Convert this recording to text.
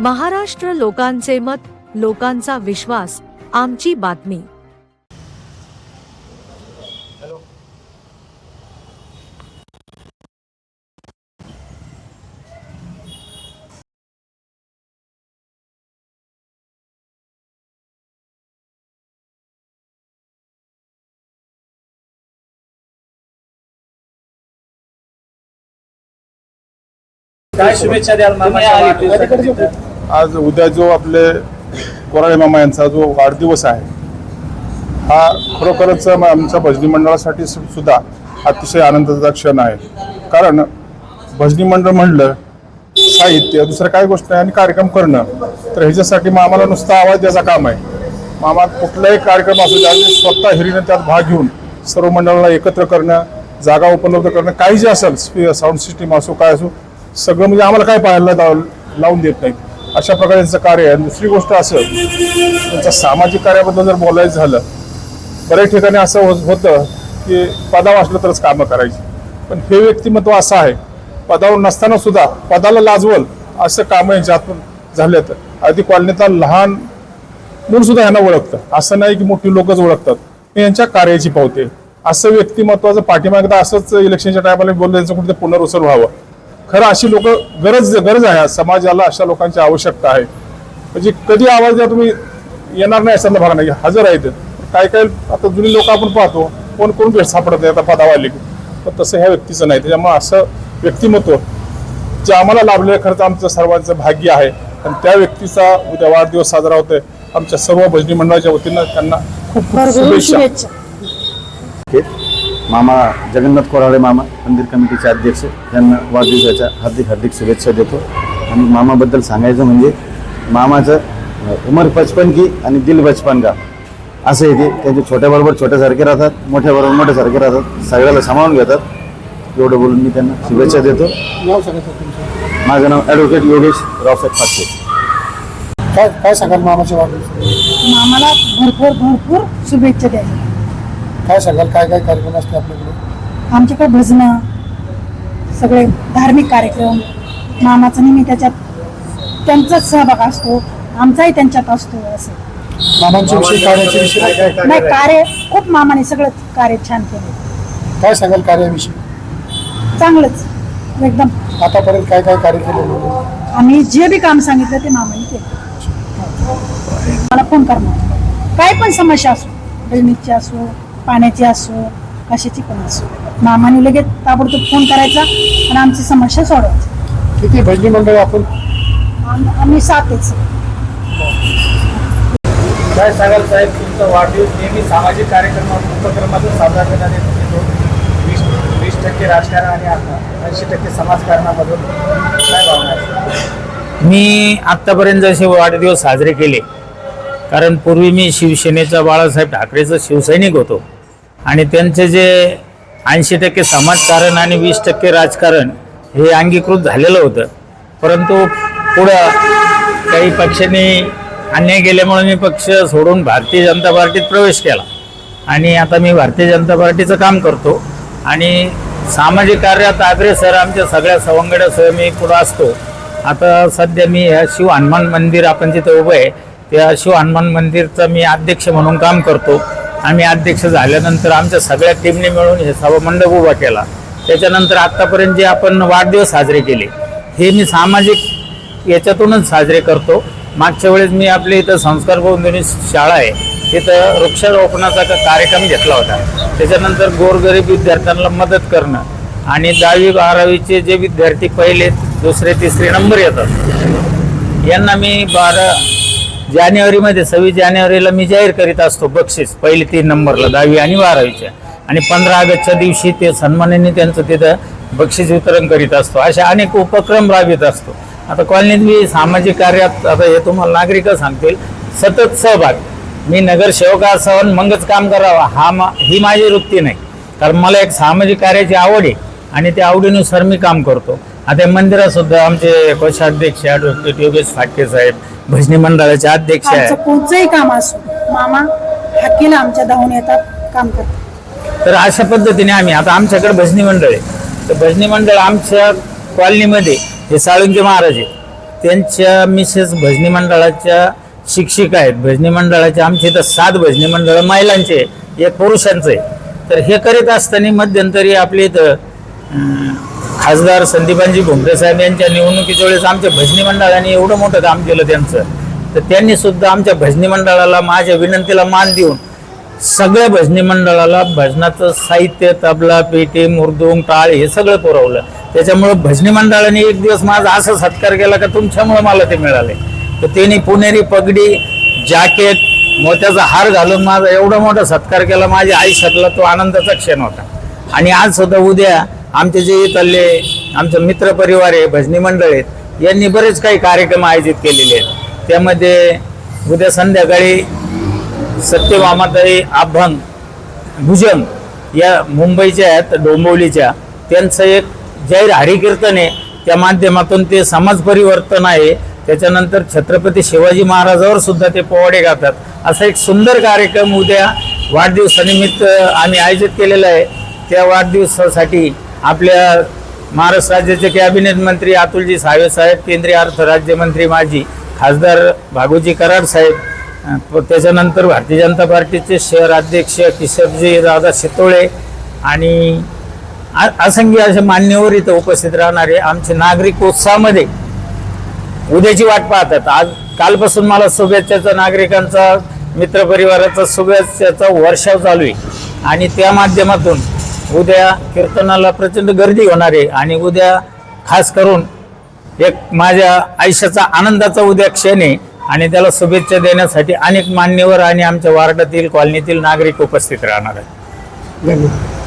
महाराष्ट्र लोकांचे मत लोकांचा विश्वास आमची बातमी. काय शुभेच्छा द्याल मामाच्या वाढदिवसासाठी? आज उद्या जो आपले कोराळे मामा यांचा जो वाढदिवस आहे हा खरोखरच आमच्या भजनी मंडळासाठी सु- सुद्धा अतिशय आनंदाचा क्षण आहे. कारण भजनी मंडळ म्हणलं साहित्य दुसरं काय गोष्ट आहे आणि कार्यक्रम करणं तर ह्याच्यासाठी मग आम्हाला नुसता आवाज द्यायचा काम आहे. मामा कुठलाही कार्यक्रम असू द्या स्वतः हिरीनं त्यात भाग घेऊन सर्व मंडळाला एकत्र करणं जागा उपलब्ध करणं काही जे असेल साऊंड सिस्टीम असो काय असो सगळं म्हणजे आम्हाला काय पाहायला लावून देत नाही अशा प्रकारे त्यांचं कार्य आहे. दुसरी गोष्ट असं त्यांच्या सामाजिक कार्याबद्दल जर बोलायचं झालं बऱ्याच ठिकाणी असं हो- होतं की पदावर असलं तरच कामं करायची. पण हे व्यक्तिमत्व असं आहे पदावर नसताना सुद्धा पदाला लाजवल असं कामं यांच्यातून झालेत. अगदी कॉलनीतला लहान म्हणून सुद्धा यांना ओळखतं असं नाही की मोठी लोकच ओळखतात. हे यांच्या कार्याची पावते. असं व्यक्तिमत्वाचं पाठीमागदा असंच इलेक्शनच्या टायमाला बोललं त्यांचं कुठे पुनर्वसन व्हावं. खरं अशी लोक गरज गरज आहे. समाजाला अशा लोकांची आवश्यकता आहे. म्हणजे कधी आवाज द्या तुम्ही येणार नाही असं भाग नाही. हजर आहेत. काय काय आता जुनी लोक आपण पाहतो कोण कोण भेट सापडत नाही. आता की पण तसं ह्या व्यक्तीचं नाही. त्याच्यामुळे असं व्यक्तिमत्व जे आम्हाला लाभलेलं खरंच आमचं सर्वांचं भाग्य आहे. आणि त्या व्यक्तीचा उद्या वाढदिवस साजरा होतोय. आमच्या सर्व भजनी मंडळाच्या वतीनं त्यांना खूप खूप शुभेच्छा. मामा जगन्नाथ कोराळे मामा मंदिर कमिटीचे अध्यक्ष यांना वाढदिवसाच्या हार्दिक हार्दिक शुभेच्छा देतो. आणि मामाबद्दल सांगायचं म्हणजे मामाचं उमर बचपन की आणि दिल बचपन का? असं आहे ते. त्यांचे छोट्याबरोबर छोट्यासारखे राहतात मोठ्याबरोबर मोठ्यासारखे राहतात सगळ्याला सामावून घेतात. एवढं बोलून मी त्यांना शुभेच्छा देतो. नाव सांगितलं तुमचं. माझं नाव ॲडव्होकेट योगेश रावसाहेब फाटके. काय काय सांगाल मामाच्या वाढदिवस मामाला भरपूर भरपूर शुभेच्छा द्यायच्या. काय सांगाल? काय काय कार्यक्रम असते आपल्याकडे? आमच्याकडे भजनं सगळे धार्मिक कार्यक्रम मामाचा नेहमी त्याच्यात त्यांचाच सहभाग असतो आमचाही त्यांच्यात असतो असं. मामांच्या विषयी कार्याच्या विषयी नाही कार्य खूप मामाने सगळं कार्य छान केलं. काय सांगाल कार्याविषयी? चांगलंच एकदम. आतापर्यंत काय काय कार्य केले आम्ही जे बी काम सांगितलं ते मामाने केलं. मला फोन करणार. काय पण समस्या असो बहिणीची असो पाण्याची असो कशाची पण असो. मामाने लगेच ताबडतोब फोन करायचा आणि आमची समस्या सोडवायची. किती भजनी मंडळ आपण? आम- आम्ही सातेच. काय सांगाल साहेब तुमचा वाढदिवस नेहमी सामाजिक कार्यक्रम उपक्रमातून साजरा करण्यात येतो वीस वीस टक्के राजकारण आणि ऐंशी टक्के समाजकारणामधून काय भावना आहे? मी आत्तापर्यंत जसे वाढदिवस साजरे केले कारण पूर्वी मी शिवसेनेचा बाळासाहेब ठाकरेचा शिवसैनिक होतो. आणि त्यांचे जे ऐंशी टक्के समाजकारण आणि वीस टक्के राजकारण हे अंगीकृत झालेलं होतं. परंतु पुढं काही पक्षांनी अन्याय केल्यामुळे मी पक्ष सोडून भारतीय जनता पार्टीत प्रवेश केला. आणि आता मी भारतीय जनता पार्टीचं काम करतो. आणि सामाजिक कार्यात अग्रेसर आमच्या सगळ्या सवंगड्यासह मी पुढं असतो. आता सध्या मी ह्या शिव हनुमान मंदिर आपण जिथं उभं आहे त्या शिव हनुमान मंदिरचं मी अध्यक्ष म्हणून काम करतो. आम्ही अध्यक्ष झाल्यानंतर आमच्या सगळ्या टीमने मिळून हे सभा मंडप उभा केला. त्याच्यानंतर आत्तापर्यंत जे आपण वाढदिवस साजरे केले हे मी सामाजिक याच्यातूनच साजरे करतो. मागच्या वेळेस मी आपल्या इथं संस्कार बंधुनी शाळा आहे तिथं वृक्षारोपणाचा का कार्यक्रम घेतला होता. त्याच्यानंतर गोरगरीब विद्यार्थ्यांना मदत करणं आणि दहावी बारावीचे जे विद्यार्थी पहिले दुसरे तिसरे नंबर येतात. यांना मी बारा जानेवारीमध्ये सव्वीस जानेवारीला मी जाहीर करीत असतो बक्षीस. पहिले तीन नंबरला दहावी आणि बारावीच्या. आणि पंधरा ऑगस्टच्या दिवशी ते सन्मानाने त्यांचं तिथं बक्षीस वितरण करीत असतो. अशा अनेक उपक्रम राबवित असतो. आता कॉलनीत मी सामाजिक कार्यात आता हे तुम्हाला नागरिक सांगतील सतत सहभाग. मी नगरसेवक असावं मगच काम करावं हा मा ही माझी वृत्ती नाही. कारण मला एक सामाजिक कार्याची आवड आहे. आणि त्या आवडीनुसार मी काम करतो. आता या मंदिरात सुद्धा आमचे कोषाध्यक्ष ॲडव्होकेट योगेश फाटके साहेब भजनी मंडळाचे अध्यक्ष आहे कोणतंही काम असो. मामा हक्कीला आमच्या धावून येतात काम करतात. तर अशा पद्धतीने आम्ही आता आमच्याकडे भजनी मंडळ आहे. तर भजनी मंडळ आमच्या कॉलनीमध्ये हे साळुंके महाराज आहे त्यांच्या मिसेस भजनी मंडळाच्या शिक्षिका आहेत. भजनी मंडळाचे आमचे इथं सात भजनी मंडळ महिलांचे एक पुरुषांचं तर हे करीत असताना मध्यंतरी आपल्या इथं खासदार संदीपांजी भुमरे साहेब यांच्या निवडणुकीच्या वेळेस आमच्या भजनी मंडळाने एवढं मोठं काम केलं त्यांचं. तर त्यांनी सुद्धा आमच्या भजनी मंडळाला माझ्या विनंतीला मान देऊन सगळ्या भजनी मंडळाला भजनाचं साहित्य तबला पेटी मुरदुंग टाळ हे सगळं पुरवलं. त्याच्यामुळं भजनी मंडळाने एक दिवस माझा असा सत्कार केला का तुमच्यामुळं मला ते मिळाले. तर त्यांनी पुणेरी पगडी जॅकेट मोत्याचा हार घालून माझा एवढा मोठा सत्कार केला. माझ्या आयुष्यातला तो आनंदाचा क्षण होता. आणि आज सुद्धा उद्या आमचे जे इथले आमचं मित्र परिवार आहे भजनी मंडळ आहेत यांनी बरेच काही कार्यक्रम आयोजित केलेले आहेत. त्यामध्ये उद्या संध्याकाळी सत्यभामाताई अभंग भुजंग या मुंबईच्या आहेत डोंबिवलीच्या. त्यांचं एक जाहीर हरिकीर्तन आहे. त्या माध्यमातून ते समाज परिवर्तन आहे. त्याच्यानंतर छत्रपती शिवाजी महाराजावर सुद्धा ते पोवाडे गातात असा एक सुंदर कार्यक्रम उद्या वाढदिवसानिमित्त आम्ही आयोजित केलेला आहे. त्या वाढदिवसासाठी आपल्या महाराष्ट्र राज्याचे कॅबिनेट मंत्री अतुलजी सावे साहेब केंद्रीय अर्थ राज्यमंत्री माजी खासदार भागोजी कराड साहेब त्याच्यानंतर भारतीय जनता पार्टीचे शहर अध्यक्ष किशोरजी दादा शितोळे आणि असंख्य असे मान्यवर इथं उपस्थित राहणारे आमचे नागरिक उत्साहामध्ये उद्याची वाट पाहतात. आज कालपासून मला शुभेच्छाचा नागरिकांचा मित्रपरिवाराचा शुभेच्छाचा वर्षाव चालू आहे. आणि त्या माध्यमातून उद्या कीर्तनाला प्रचंड गर्दी होणार आहे आणि उद्या खास करून एक माझ्या आयुष्याचा आनंदाचा उद्या क्षण आहे आणि त्याला शुभेच्छा देण्यासाठी अनेक मान्यवर आणि आमच्या वार्डातील कॉलनीतील नागरिक उपस्थित राहणार आहेत. धन्यवाद.